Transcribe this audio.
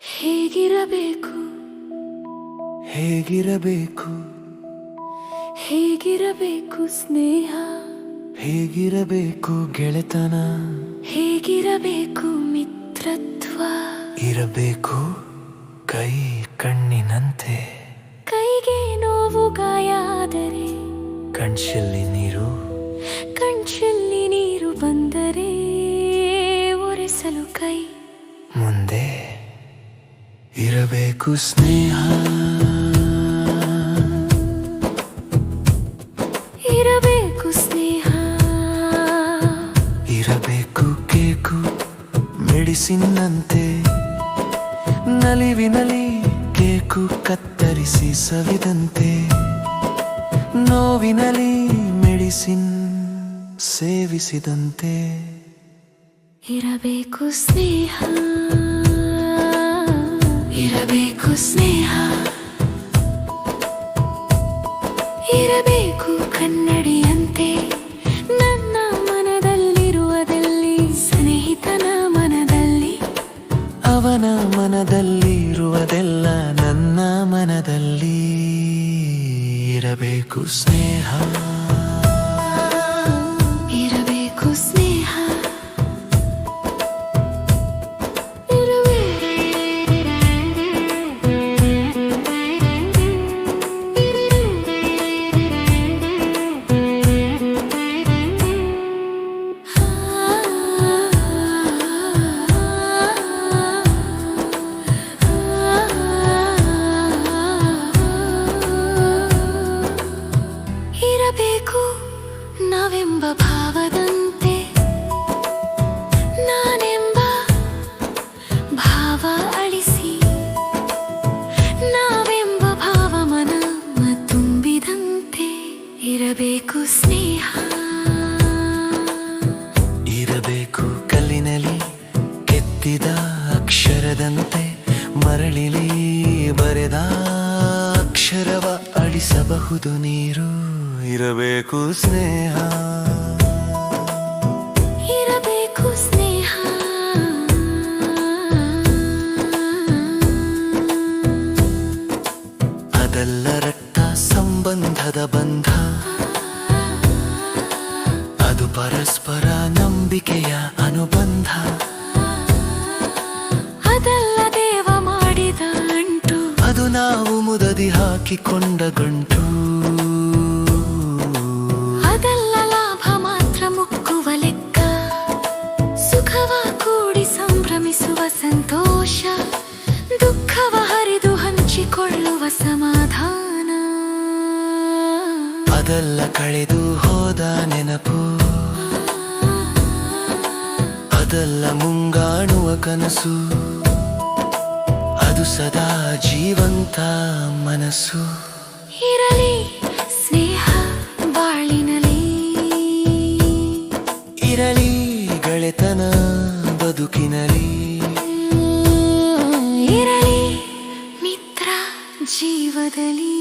ಹೇಗಿರಬೇಕು? ಹೇಗಿರಬೇಕು? ಹೇಗಿರಬೇಕು ಸ್ನೇಹ? ಹೇಗಿರಬೇಕು ಗೆಳೆತನ? ಹೇಗಿರಬೇಕು ಮಿತ್ರತ್ವ? ಇರಬೇಕು ಕೈ ಕಣ್ಣಿನಂತೆ. ಕೈಗೆ ನೋವು ಗಾಯ ಆದರೆ ಕಣ್ಸಲ್ಲಿ ನೀರು? ಕಣ್ಚಲ್ಲಿ ಇರಬೇಕು ಸ್ನೇಹ. ಇರಬೇಕು ಸ್ನೇಹ. ಇರಬೇಕು ಕೇಕು ಮೆಡಿಸಿನ್ನಂತೆ. ನಲಿವಿನಲಿ ಕೇಕು ಕತ್ತರಿಸಿ ಸವಿದಂತೆ. ನೋವಿನಲಿ ಮೆಡಿಸಿನ್ ಸೇವಿಸಿದಂತೆ. ಇರಬೇಕು ಸ್ನೇಹ. ಇರಬೇಕು ಸ್ನೇಹ. ಇರಬೇಕು ಕನ್ನಡಿಯಂತೆ. ನನ್ನ ಮನದಲ್ಲಿರುವುದಲ್ಲಿ ಸ್ನೇಹಿತನ ಮನದಲ್ಲಿ. ಅವನ ಮನದಲ್ಲಿರುವುದೆಲ್ಲ ನನ್ನ ಮನದಲ್ಲಿ. ಇರಬೇಕು ಸ್ನೇಹ. ನಾವೆಂಬ ಭಾವದಂತೆ, ನಾನೆಂಬ ಭಾವ ಅಳಿಸಿ, ನಾವೆಂಬ ಭಾವ ಮನ ತುಂಬಿದಂತೆ ಇರಬೇಕು ಸ್ನೇಹ. ಇರಬೇಕು ಕಲ್ಲಿನಲ್ಲಿ ಕೆತ್ತಿದ ಅಕ್ಷರದಂತೆ ಮರಳಿಲಿ ಬರೆದ ಅಕ್ಷರವ ಅಳಿಸಬಹುದು ನೀರು. ಇರಬೇಕು ಸ್ನೇಹ. ಇರಬೇಕು ಸ್ನೇಹ. ಅದಲ್ಲ ರಕ್ತ ಸಂಬಂಧದ ಬಂಧ. ಅದು ಪರಸ್ಪರ ನಂಬಿಕೆಯ ಅನುಬಂಧ. ಅದಲ್ಲ ದೇವ ಮಾಡಿದ ಅಂಟು. ಅದು ನಾವು ಮುದದಿ ಹಾಕಿಕೊಂಡ ಗಂಟು. ಹಂಚಿಕೊಳ್ಳುವ ಸಮಾಧಾನ. ಅದೆಲ್ಲ ಕಳೆದು ಹೋದ ನೆನಪು. ಅದೆಲ್ಲ ಮುಂಗಾಣುವ ಕನಸು. ಅದು ಸದಾ ಜೀವಂತ ಮನಸ್ಸು. ಇರಲಿ ಸ್ನೇಹ ಬಾಳಿನಲಿ Thế